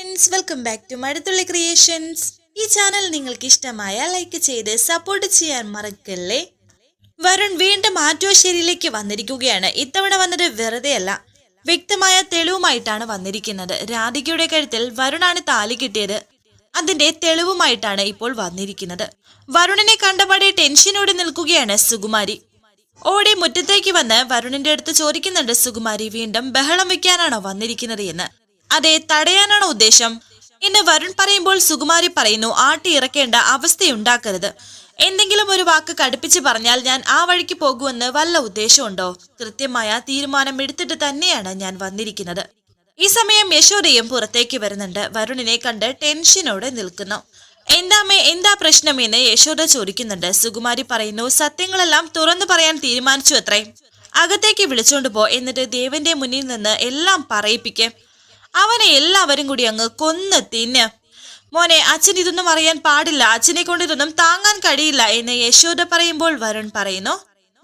Friends welcome back to Mazhathulli creations ഈ channel നിങ്ങൾക്ക് ഇഷ്ടമായ ലൈക്ക് ചെയ്ത് സപ്പോർട്ട് ചെയ്യാൻ മറക്കല്ലേ? വരുൺ വീണ്ടും ആറ്റോശ്ശേരിയിലേക്ക് വന്നിരിക്കുകയാണ്. ഇത്തവണ വന്നത് വെറുതെയല്ല വ്യക്തമായ തെളിവുമായിട്ടാണ് വന്നിരിക്കുന്നത്. രാധികയുടെ കഴുത്തിൽ വരുണാണ് താലി കിട്ടിയത്. അതിന്റെ തെളിവുമായിട്ടാണ് ഇപ്പോൾ വന്നിരിക്കുന്നത്. വരുണനെ കണ്ടപാടെ ടെൻഷനോടെ നിൽക്കുകയാണ് സുകുമാരി. ഓടി മുറ്റത്തേക്ക് വന്ന് വരുണിന്റെ അടുത്ത് ചോദിക്കുന്നുണ്ട് സുകുമാരി വീണ്ടും ബഹളം വെക്കാനാണോ വന്നിരിക്കുന്നത്? എന്ന്. അതെ തടയാനാണ് ഉദ്ദേശം. എന്ന് വരുൺ പറയുമ്പോൾ സുകുമാരി പറയുന്നു ആട്ടി ഇറക്കേണ്ട അവസ്ഥയുണ്ടാക്കരുത്. എന്തെങ്കിലും ഒരു വാക്ക് കടുപ്പിച്ച് പറഞ്ഞാൽ ഞാൻ ആ വഴിക്ക് പോകുമെന്ന് വല്ല ഉദ്ദേശമുണ്ടോ? കൃത്യമായ തീരുമാനം എടുത്തിട്ട് തന്നെയാണ് ഞാൻ വന്നിരിക്കുന്നത്. ഈ സമയം യശോദയും പുറത്തേക്ക് വരുന്നുണ്ട്. വരുണിനെ കണ്ട് ടെൻഷനോടെ നിൽക്കുന്നു. എന്താമേ എന്താ പ്രശ്നം? എന്ന് യശോദ ചോദിക്കുന്നുണ്ട്. സുകുമാരി പറയുന്നു സത്യങ്ങളെല്ലാം തുറന്നു പറയാൻ തീരുമാനിച്ചു അത്രേ. അകത്തേക്ക് വിളിച്ചോണ്ട് പോ. എന്നിട്ട് ദേവന്റെ മുന്നിൽ നിന്ന് എല്ലാം പറയിപ്പിക്കെ. അവനെ എല്ലാവരും കൂടി അങ്ങ് കൊന്ന് തിന്ന് മോനെ അച്ഛൻ ഇതൊന്നും അറിയാൻ പാടില്ല. അച്ഛനെ കൊണ്ട് ഇതൊന്നും താങ്ങാൻ കഴിയില്ല എന്ന് യശോദ പറയുമ്പോൾ വരുൺ പറയുന്നു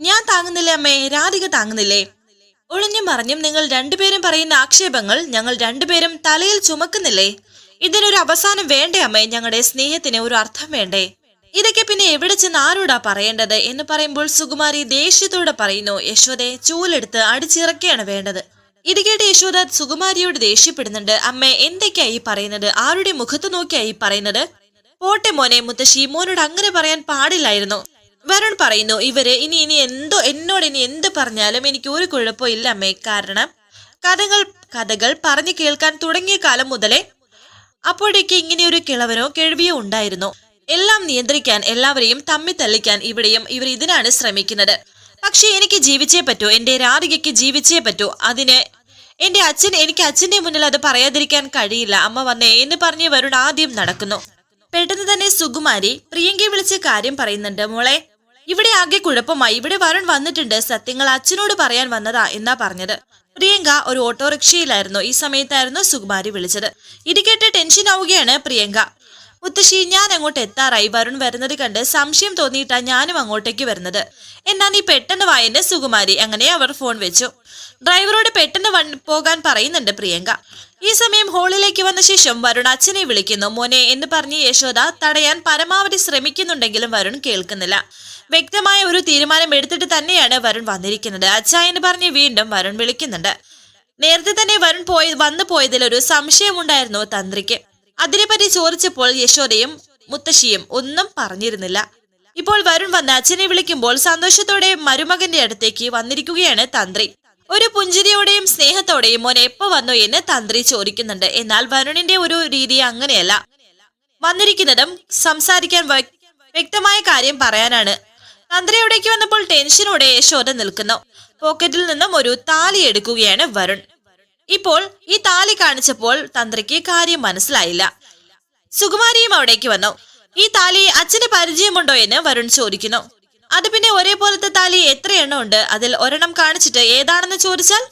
ഞാൻ താങ്ങുന്നില്ല അമ്മേ? രാധിക താങ്ങുന്നില്ലേ? ഒളിഞ്ഞും മറിഞ്ഞും നിങ്ങൾ രണ്ടുപേരും പറയുന്ന ആക്ഷേപങ്ങൾ ഞങ്ങൾ രണ്ടുപേരും തലയിൽ ചുമക്കുന്നില്ലേ? ഇതിനൊരു അവസാനം വേണ്ടേ അമ്മേ? ഞങ്ങളുടെ സ്നേഹത്തിന് ഒരു അർത്ഥം വേണ്ടേ? ഇതൊക്കെ പിന്നെ എവിടെ ചെന്ന് ആരോടാ പറയേണ്ടത് എന്ന് പറയുമ്പോൾ സുകുമാരി ദേഷ്യത്തോടെ പറയുന്നു യശോദയെ ചൂലെടുത്ത് അടിച്ചിറക്കുകയാണ് വേണ്ടത്. ഇത് കേട്ട് യശോദ സുകുമാരിയോട് ദേഷ്യപ്പെടുന്നുണ്ട്. അമ്മേ എന്തൊക്കെയായി പറയുന്നത്? ആരുടെ മുഖത്ത് നോക്കിയായി പറയുന്നത്? പോട്ടെ മോനെ മുത്തശ്ശി മോനോട് അങ്ങനെ പറയാൻ പാടില്ലായിരുന്നു. വരുൺ പറയുന്നു ഇവർ ഇനി ഇനി എന്തോ എന്നോട് ഇനി എന്ത് പറഞ്ഞാലും എനിക്ക് ഒരു കുഴപ്പമില്ല അമ്മേ. കാരണം കഥകൾ കഥകൾ പറഞ്ഞു കേൾക്കാൻ തുടങ്ങിയ കാലം മുതലേ അപ്പോഴേക്ക് ഇങ്ങനെ ഒരു കിളവനോ കിഴവിയോ ഉണ്ടായിരുന്നു. എല്ലാം നിയന്ത്രിക്കാൻ എല്ലാവരെയും തമ്മി തള്ളിക്കാൻ ഇവിടെയും ഇവർ ഇതിനാണ് ശ്രമിക്കുന്നത്. പക്ഷേ എനിക്ക് ജീവിച്ചേ പറ്റൂ. എന്റെ രാധികയ്ക്ക് ജീവിച്ചേ പറ്റൂ. അതിന് എന്റെ അച്ഛൻ എനിക്ക് അച്ഛന്റെ മുന്നിൽ അത് പറയാതിരിക്കാൻ കഴിയില്ല. അമ്മ വന്നേ എന്ന് പറഞ്ഞ് വരുൺ ആദ്യം നടക്കുന്നു. പെട്ടെന്ന് തന്നെ സുകുമാരി പ്രിയങ്കയെ വിളിച്ച കാര്യം പറയുന്നുണ്ട്. മോളെ ഇവിടെ ആകെ കുഴപ്പമായി. ഇവിടെ വരുൺ വന്നിട്ടുണ്ട്. സത്യങ്ങൾ അച്ഛനോട് പറയാൻ വന്നതാ എന്നാ പറഞ്ഞത്. പ്രിയങ്ക ഒരു ഓട്ടോറിക്ഷയിലായിരുന്നു. ഈ സമയത്തായിരുന്നു സുകുമാരി വിളിച്ചത്. ഇത് കേട്ട് ടെൻഷൻ ആവുകയാണ് പ്രിയങ്ക. മുത്തശ്ശി ഞാൻ അങ്ങോട്ട് എത്താറായി. വരുൺ വരുന്നത് കണ്ട് സംശയം തോന്നിയിട്ടാ ഞാനും അങ്ങോട്ടേക്ക് വരുന്നത്. എന്നാ നീ പെട്ടെന്ന് വായന്റെ സുകുമാരി. അങ്ങനെ അവർ ഫോൺ വെച്ചു. ഡ്രൈവറോട് പെട്ടെന്ന് പോകാൻ പറയുന്നുണ്ട് പ്രിയങ്ക. ഈ സമയം ഹോളിലേക്ക് വന്ന ശേഷം വരുൺ അച്ഛനെ വിളിക്കുന്നു. മോനെ എന്ന് പറഞ്ഞ് യശോദ തടയാൻ പരമാവധി ശ്രമിക്കുന്നുണ്ടെങ്കിലും വരുൺ കേൾക്കുന്നില്ല. വ്യക്തമായ ഒരു തീരുമാനം എടുത്തിട്ട് തന്നെയാണ് വരുൺ വന്നിരിക്കുന്നത്. അച്ഛ എന്ന് പറഞ്ഞ് വീണ്ടും വരുൺ വിളിക്കുന്നുണ്ട്. നേരത്തെ തന്നെ വരുൺ പോയി വന്നു പോയതിൽ ഒരു സംശയമുണ്ടായിരുന്നു തന്ത്രിക്ക്. അതിനെപ്പറ്റി ചോദിച്ചപ്പോൾ യശോദയും മുത്തശ്ശിയും ഒന്നും പറഞ്ഞിരുന്നില്ല. ഇപ്പോൾ വരുൺ വന്ന് അച്ഛനെ വിളിക്കുമ്പോൾ സന്തോഷത്തോടെ മരുമകന്റെ അടുത്തേക്ക് വന്നിരിക്കുകയാണ് തന്ത്രി. ഒരു പുഞ്ചിരിയോടെയും സ്നേഹത്തോടെയും മോൻ എപ്പോ വന്നു എന്ന് തന്ത്രി ചോദിക്കുന്നുണ്ട്. എന്നാൽ വരുണിന്റെ ഒരു രീതി അങ്ങനെയല്ല. വന്നിരിക്കുന്നതും സംസാരിക്കാൻ വ്യക്തമായ കാര്യം പറയാനാണ്. തന്ത്രി അവിടേക്ക് വന്നപ്പോൾ ടെൻഷനോടെ യശോദ നിൽക്കുന്നു. പോക്കറ്റിൽ നിന്നും ഒരു താലി എടുക്കുകയാണ് വരുൺ. ഇപ്പോൾ ഈ താലി കാണിച്ചപ്പോൾ തന്ത്രിക്ക് കാര്യം മനസ്സിലായില്ല. സുകുമാരിയും അവിടേക്ക് വന്നു. ഈ താലി അച്ഛന് പരിചയമുണ്ടോ എന്ന് വരുൺ ചോദിക്കുന്നു. അത് പിന്നെ ഒരേപോലത്തെ താലി എത്ര എണ്ണം ഉണ്ട് അതിൽ ഒരെണ്ണം കാണിച്ചിട്ട് ഏതാണെന്ന് ചോദിച്ചാൽ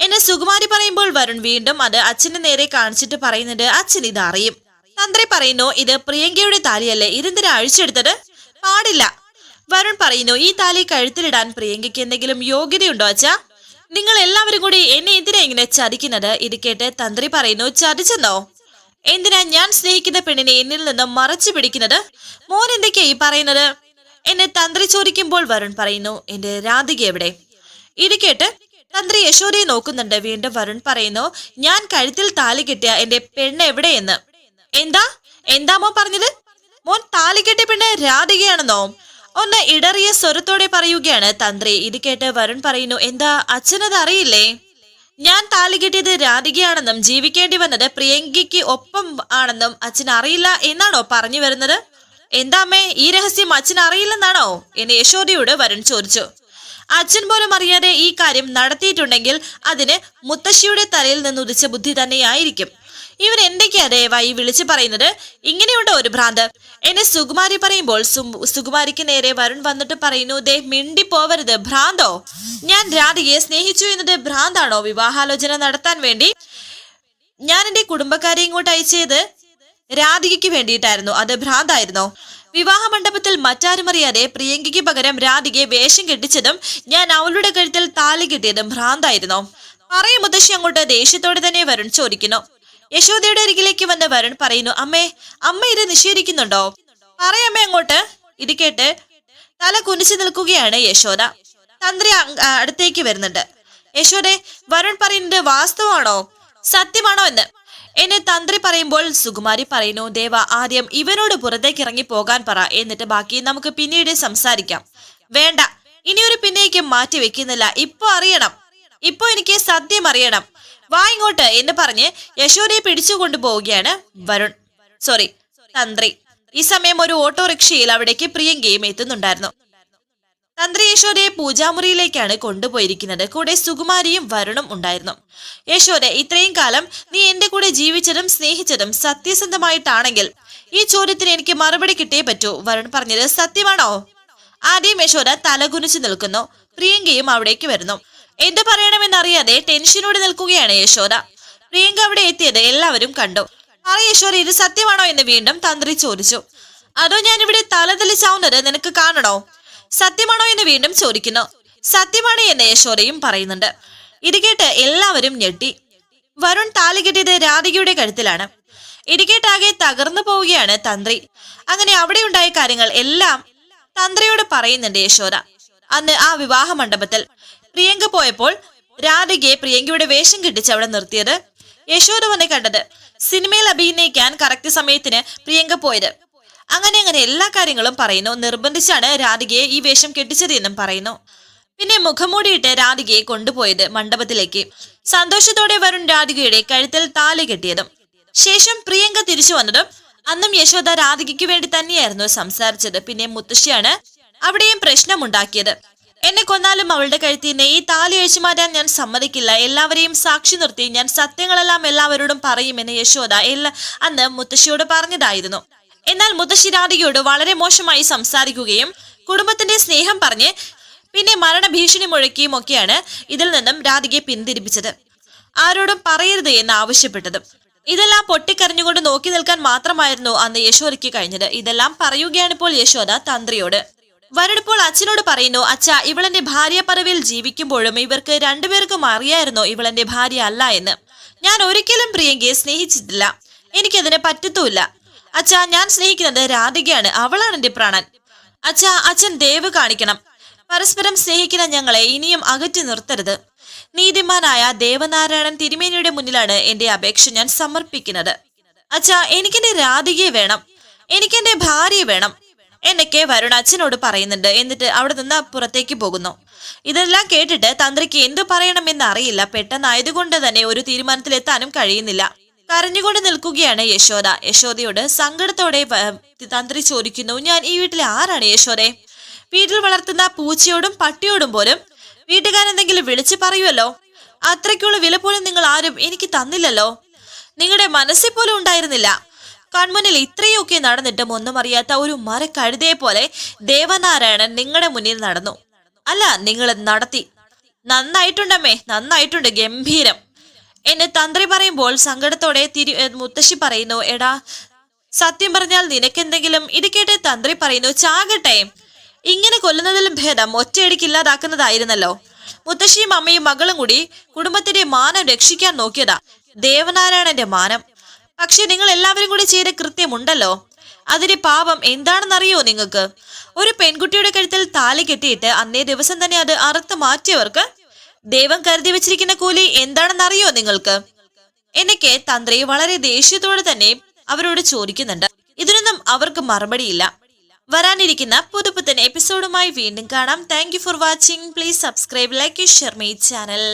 എന്നെ സുകുമാരി പറയുമ്പോൾ വരുൺ വീണ്ടും അത് അച്ഛന്റെ നേരെ കാണിച്ചിട്ട് പറയുന്നുണ്ട് അച്ഛൻ ഇത് അറിയും തന്ത്രി പറയുന്നു ഇത് പ്രിയങ്കയുടെ താലിയല്ലേ? ഇതെന്തിനാ അഴിച്ചെടുത്തത്? പാടില്ല. വരുൺ പറയുന്നു ഈ താലി കഴുത്തിലിടാൻ പ്രിയങ്കയ്ക്ക് എന്തെങ്കിലും യോഗ്യതയുണ്ടോ അച്ഛാ? നിങ്ങൾ എല്ലാവരും കൂടി എന്നെ എന്തിനാ ഇങ്ങനെ ചതിക്കുന്നത്? ഇത് കേട്ട് തന്ത്രി പറയുന്നു ചതിച്ചെന്നോ? എന്തിനാ ഞാൻ സ്നേഹിക്കുന്ന പെണ്ണിനെ എന്നിൽ നിന്നും മറച്ചു പിടിക്കുന്നത്? മോൻ എന്തൊക്കെയാ ഈ പറയുന്നത്? എന്നെ തന്ത്രി ചോദിക്കുമ്പോൾ വരുൺ പറയുന്നു എന്റെ രാധിക എവിടെ? ഇത് കേട്ട് തന്ത്രി യശോദയെ നോക്കുന്നുണ്ട്. വീണ്ടും വരുൺ പറയുന്നു ഞാൻ കഴുത്തിൽ താലി കെട്ടിയ എന്റെ പെണ്ണ് എവിടെയെന്ന്? എന്താ? എന്താ മോൻ പറഞ്ഞത്? മോൻ താലി കെട്ടിയ പെണ്ണ് രാധികയാണെന്നോ? ഒന്ന് ഇടറിയ സ്വരത്തോടെ പറയുകയാണ് തന്ത്രി. ഇത് കേട്ട് വരുൺ പറയുന്നു എന്താ? അച്ഛനത് അറിയില്ലേ ഞാൻ താലി കെട്ടിയത് രാധികയാണെന്നും ജീവിക്കേണ്ടി വന്നത് പ്രിയങ്കയ്ക്ക് ഒപ്പം ആണെന്നും അച്ഛൻ അറിയില്ല എന്നാണോ പറഞ്ഞു വരുന്നത്? എന്താ അമ്മേ ഈ രഹസ്യം അച്ഛൻ അറിയില്ലെന്നാണോ? എന്ന് യശോദയോട് വരുൺ ചോദിച്ചു. അച്ഛൻ പോലും അറിയാതെ ഈ കാര്യം നടത്തിയിട്ടുണ്ടെങ്കിൽ അതിന് മുത്തശ്ശിയുടെ തലയിൽ നിന്ന് ഉദിച്ച ബുദ്ധി തന്നെയായിരിക്കും. ഇവൻ എന്തൊക്കെയാ ദയവായി വിളിച്ചു പറയുന്നത്? ഇങ്ങനെയുണ്ട് ഒരു ഭ്രാന്ത്? എന്നെ സുകുമാരി പറയുമ്പോൾ സുകുമാരിക്ക് നേരെ വരുൺ വന്നിട്ട് പറയുന്നു ദേ മിണ്ടി പോവരുത് ഭ്രാന്തോ. ഞാൻ രാധികയെ സ്നേഹിച്ചു എന്നത് ഭ്രാന്താണോ വിവാഹാലോചന നടത്താൻ വേണ്ടി? ഞാൻ എന്റെ കുടുംബക്കാരെ ഇങ്ങോട്ട് അയച്ചത് രാധികയ്ക്ക് വേണ്ടിയിട്ടായിരുന്നു. അത് ഭ്രാന്തായിരുന്നോ. വിവാഹ മണ്ഡപത്തിൽ മറ്റാരും അറിയാതെ പ്രിയങ്കയ്ക്ക് പകരം രാധികയെ വേഷം കെട്ടിച്ചതും ഞാൻ അവളുടെ കഴുത്തിൽ താലി കെട്ടിയതും ഭ്രാന്തായിരുന്നോ. പറയും മുത്തശ്ശി അങ്ങോട്ട് ദേഷ്യത്തോടെ തന്നെ വരുൺ ചോദിക്കുന്നു. യശോദയുടെ അരികിലേക്ക് വന്ന വരുൺ പറയുന്നു അമ്മേ അമ്മ ഇത് നിഷേധിക്കുന്നുണ്ടോ? പറയമ്മേ അങ്ങോട്ട്. ഇത് കേട്ട് തല കുനിച്ചു നിൽക്കുകയാണ് യശോദ. തന്ത്രി അടുത്തേക്ക് വരുന്നുണ്ട്. യശോദെ വരുൺ പറയുന്നത് വാസ്തവാണോ സത്യമാണോ എന്ന്? എന്നെ തന്ത്രി പറയുമ്പോൾ സുകുമാരി പറയുന്നു ദേവ ആദ്യം ഇവനോട് പുറത്തേക്ക് ഇറങ്ങി പോകാൻ പറ എന്നിട്ട് ബാക്കി നമുക്ക് പിന്നീട് സംസാരിക്കാം. വേണ്ട ഇനിയൊരു പിന്നേക്ക് മാറ്റി വെക്കുന്നില്ല. ഇപ്പൊ അറിയണം. ഇപ്പൊ എനിക്ക് സത്യം അറിയണം. വാ ഇങ്ങോട്ട് എന്ന് പറഞ്ഞ് യശോരയെ പിടിച്ചുകൊണ്ടു പോവുകയാണ് വരുൺ. സോറി തന്ത്രി. ഈ സമയം ഒരു ഓട്ടോറിക്ഷയിൽ അവിടേക്ക് പ്രിയങ്കയും എത്തുന്നുണ്ടായിരുന്നു. തന്ത്രി യശോദയെ പൂജാമുറിയിലേക്കാണ് കൊണ്ടുപോയിരിക്കുന്നത്. കൂടെ സുകുമാരിയും വരുണും ഉണ്ടായിരുന്നു. യശോദ ഇത്രയും കാലം നീ എന്റെ കൂടെ ജീവിച്ചതും സ്നേഹിച്ചതും സത്യസന്ധമായിട്ടാണെങ്കിൽ ഈ ചോദ്യത്തിന് എനിക്ക് മറുപടി കിട്ടിയേ പറ്റൂ വരുൺ പറഞ്ഞത് സത്യമാണോ? ആദ്യം യശോദ തലകുനിച്ചു നിൽക്കുന്നു. പ്രിയങ്കയും അവിടേക്ക് വരുന്നു. എന്ത് പറയണമെന്നറിയാതെ ടെൻഷനോട് നിൽക്കുകയാണ് യശോദ. പ്രിയങ്ക അവിടെ എത്തിയത് എല്ലാവരും കണ്ടു. പറ യശോദ ഇത് സത്യമാണോ എന്ന് വീണ്ടും തന്ത്രി ചോദിച്ചു. അതോ ഞാൻ ഇവിടെ തലതെളിച്ചാവുന്നത് നിനക്ക് കാണണോ? സത്യമാണോ എന്ന് വീണ്ടും ചോദിക്കുന്നു. സത്യമാണ് എന്ന് യശോദയും പറയുന്നുണ്ട്. ഇത് കേട്ട് എല്ലാവരും ഞെട്ടി. വരുൺ താലി കെട്ടിയത് രാധികയുടെ കഴുത്തിലാണ്. ഇടികേട്ടാകെ തകർന്നു പോവുകയാണ് തന്ത്രി. അങ്ങനെ അവിടെ ഉണ്ടായ കാര്യങ്ങൾ എല്ലാം തന്ത്രിയോട് പറയുന്നുണ്ട് യശോദ. അന്ന് ആ വിവാഹ മണ്ഡപത്തിൽ പ്രിയങ്ക പോയപ്പോൾ രാധികയെ പ്രിയങ്കയുടെ വേഷം കെട്ടിച്ച് അവിടെ നിർത്തിയത്. യശോദ വന്ന് കണ്ടത് സിനിമയിൽ അഭിനയിക്കാൻ കറക്റ്റ് സമയത്തിന് പ്രിയങ്ക പോയത്. അങ്ങനെ അങ്ങനെ എല്ലാ കാര്യങ്ങളും പറയുന്നു. നിർബന്ധിച്ചാണ് രാധികയെ ഈ വേഷം കെട്ടിച്ചത് എന്നും പറയുന്നു. പിന്നെ മുഖംമൂടിയിട്ട് രാധികയെ കൊണ്ടുപോയത് മണ്ഡപത്തിലേക്ക്. സന്തോഷത്തോടെ വരുൺ രാധികയുടെ കഴുത്തിൽ താലി കെട്ടിയതും ശേഷം പ്രിയങ്ക തിരിച്ചു വന്നതും അന്നും യശോദ രാധികയ്ക്ക് വേണ്ടി തന്നെയായിരുന്നു സംസാരിച്ചത്. പിന്നെ മുത്തശ്ശിയാണ് അവിടെയും പ്രശ്നമുണ്ടാക്കിയത്. എന്നെ കൊന്നാലും അവളുടെ കഴുത്തിൽ നിന്ന് ഈ താലി അഴിച്ചു മാറ്റാൻ ഞാൻ സമ്മതിക്കില്ല. എല്ലാവരെയും സാക്ഷി നിർത്തി ഞാൻ സത്യങ്ങളെല്ലാം എല്ലാവരോടും പറയുമെന്ന് യശോദ എല്ലാ അന്ന് മുത്തശ്ശിയോട് പറഞ്ഞതായിരുന്നു. എന്നാൽ മുത്തശ്ശി രാധികയോട് വളരെ മോശമായി സംസാരിക്കുകയും കുടുംബത്തിന്റെ സ്നേഹം പറഞ്ഞ് പിന്നെ മരണഭീഷണി മുഴക്കിയും ഒക്കെയാണ് ഇതിൽ നിന്നും രാധികയെ പിന്തിരിപ്പിച്ചത്. ആരോടും പറയരുത് എന്ന് ആവശ്യപ്പെട്ടതും. ഇതെല്ലാം പൊട്ടിക്കരഞ്ഞുകൊണ്ട് നോക്കി നിൽക്കാൻ മാത്രമായിരുന്നു അന്ന് യശോദയ്ക്ക് കഴിഞ്ഞത്. ഇതെല്ലാം പറയുകയാണ് ഇപ്പോൾ യശോദ തന്ത്രിയോട്. വരുണിപ്പോൾ അച്ഛനോട് പറയുന്നു അച്ഛ ഇവളെന്റെ ഭാര്യ പദവിയിൽ ജീവിക്കുമ്പോഴും ഇവർക്ക് രണ്ടുപേർക്കും അറിയായിരുന്നു ഇവളെന്റെ ഭാര്യ അല്ല എന്ന്. ഞാൻ ഒരിക്കലും പ്രിയങ്കയെ സ്നേഹിച്ചിട്ടില്ല. എനിക്കതിനെ പറ്റത്തുമില്ല. അച്ഛ ഞാൻ സ്നേഹിക്കുന്നത് രാധികയാണ്. അവളാണ് എന്റെ പ്രാണൻ. അച്ഛാ അച്ഛൻ ദയവ് കാണിക്കണം. പരസ്പരം സ്നേഹിക്കുന്ന ഞങ്ങളെ ഇനിയും അകറ്റി നിർത്തരുത്. നീതിമാനായ ദേവനാരായണൻ തിരുമേനിയുടെ മുന്നിലാണ് എന്റെ അപേക്ഷ ഞാൻ സമർപ്പിക്കുന്നത്. അച്ഛാ എനിക്കെന്റെ രാധികയെ വേണം. എനിക്കെന്റെ ഭാര്യയെ വേണം. എന്നൊക്കെ വരുൺ അച്ഛനോട് പറയുന്നുണ്ട്. എന്നിട്ട് അവിടെ നിന്ന് പുറത്തേക്ക് പോകുന്നു. ഇതെല്ലാം കേട്ടിട്ട് തന്ത്രിക്ക് എന്തു പറയണമെന്ന് അറിയില്ല. പെട്ടെന്നായതുകൊണ്ട് തന്നെ ഒരു തീരുമാനത്തിലെത്താനും കഴിയുന്നില്ല. കരഞ്ഞുകൊണ്ട് നിൽക്കുകയാണ് യശോദ. യശോദയോട് സങ്കടത്തോടെ തന്ത്രി ചോദിക്കുന്നു ഞാൻ ഈ വീട്ടിലെ ആരാണ് യശോദേ? വീട്ടിൽ വളർത്തുന്ന പൂച്ചയോടും പട്ടിയോടും പോലും വീട്ടുകാരെന്തെങ്കിലും വിളിച്ചു പറയുമല്ലോ അത്രയ്ക്കുള്ള വില പോലും നിങ്ങൾ ആരും എനിക്ക് തന്നില്ലല്ലോ. നിങ്ങളുടെ മനസ്സിൽ പോലും ഉണ്ടായിരുന്നില്ല. കൺമുന്നിൽ ഇത്രയൊക്കെ നടന്നിട്ടും ഒന്നും അറിയാത്ത ഒരു മരക്കഴുതയെ പോലെ ദേവനാരായണൻ നിങ്ങളുടെ മുന്നിൽ നടന്നു. അല്ല നിങ്ങൾ നടത്തി. നന്നായിട്ടുണ്ടമ്മേ നന്നായിട്ടുണ്ട് ഗംഭീരം. എന്നെ തന്ത്രി പറയുമ്പോൾ സങ്കടത്തോടെ തിരി മുത്തശ്ശി പറയുന്നു എടാ സത്യം പറഞ്ഞാൽ നിനക്കെന്തെങ്കിലും ഇത് കേട്ട് തന്ത്രി പറയുന്നു ചാകട്ടെ. ഇങ്ങനെ കൊല്ലുന്നതിലും ഭേദം ഒറ്റയടിക്ക് ഇല്ലാതാക്കുന്നതായിരുന്നല്ലോ. മുത്തശ്ശിയും അമ്മയും മകളും കൂടി കുടുംബത്തിന്റെ മാനം രക്ഷിക്കാൻ നോക്കിയതാ. ദേവനാരായണന്റെ മാനം. പക്ഷെ നിങ്ങൾ എല്ലാവരും കൂടി ചെയ്ത കൃത്യമുണ്ടല്ലോ. അതിന്റെ പാപം എന്താണെന്നറിയോ നിങ്ങൾക്ക്? ഒരു പെൺകുട്ടിയുടെ കഴുത്തിൽ താലി കെട്ടിയിട്ട് അന്നേ ദിവസം തന്നെ അത് അറുത്ത് മാറ്റിയവർക്ക് ദൈവം കരുതി വെച്ചിരിക്കുന്ന കൂലി എന്താണെന്നറിയോ നിങ്ങൾക്ക്? എനിക്ക് തന്ത്രി വളരെ ദേഷ്യത്തോടെ തന്നെ അവരോട് ചോദിക്കുന്നുണ്ട്. ഇതിനൊന്നും അവർക്ക് മറുപടിയില്ല. വരാനിരിക്കുന്ന പുതുപുത്തൻ എപ്പിസോഡുമായി വീണ്ടും കാണാം. Thank for watching please subscribe like share my channel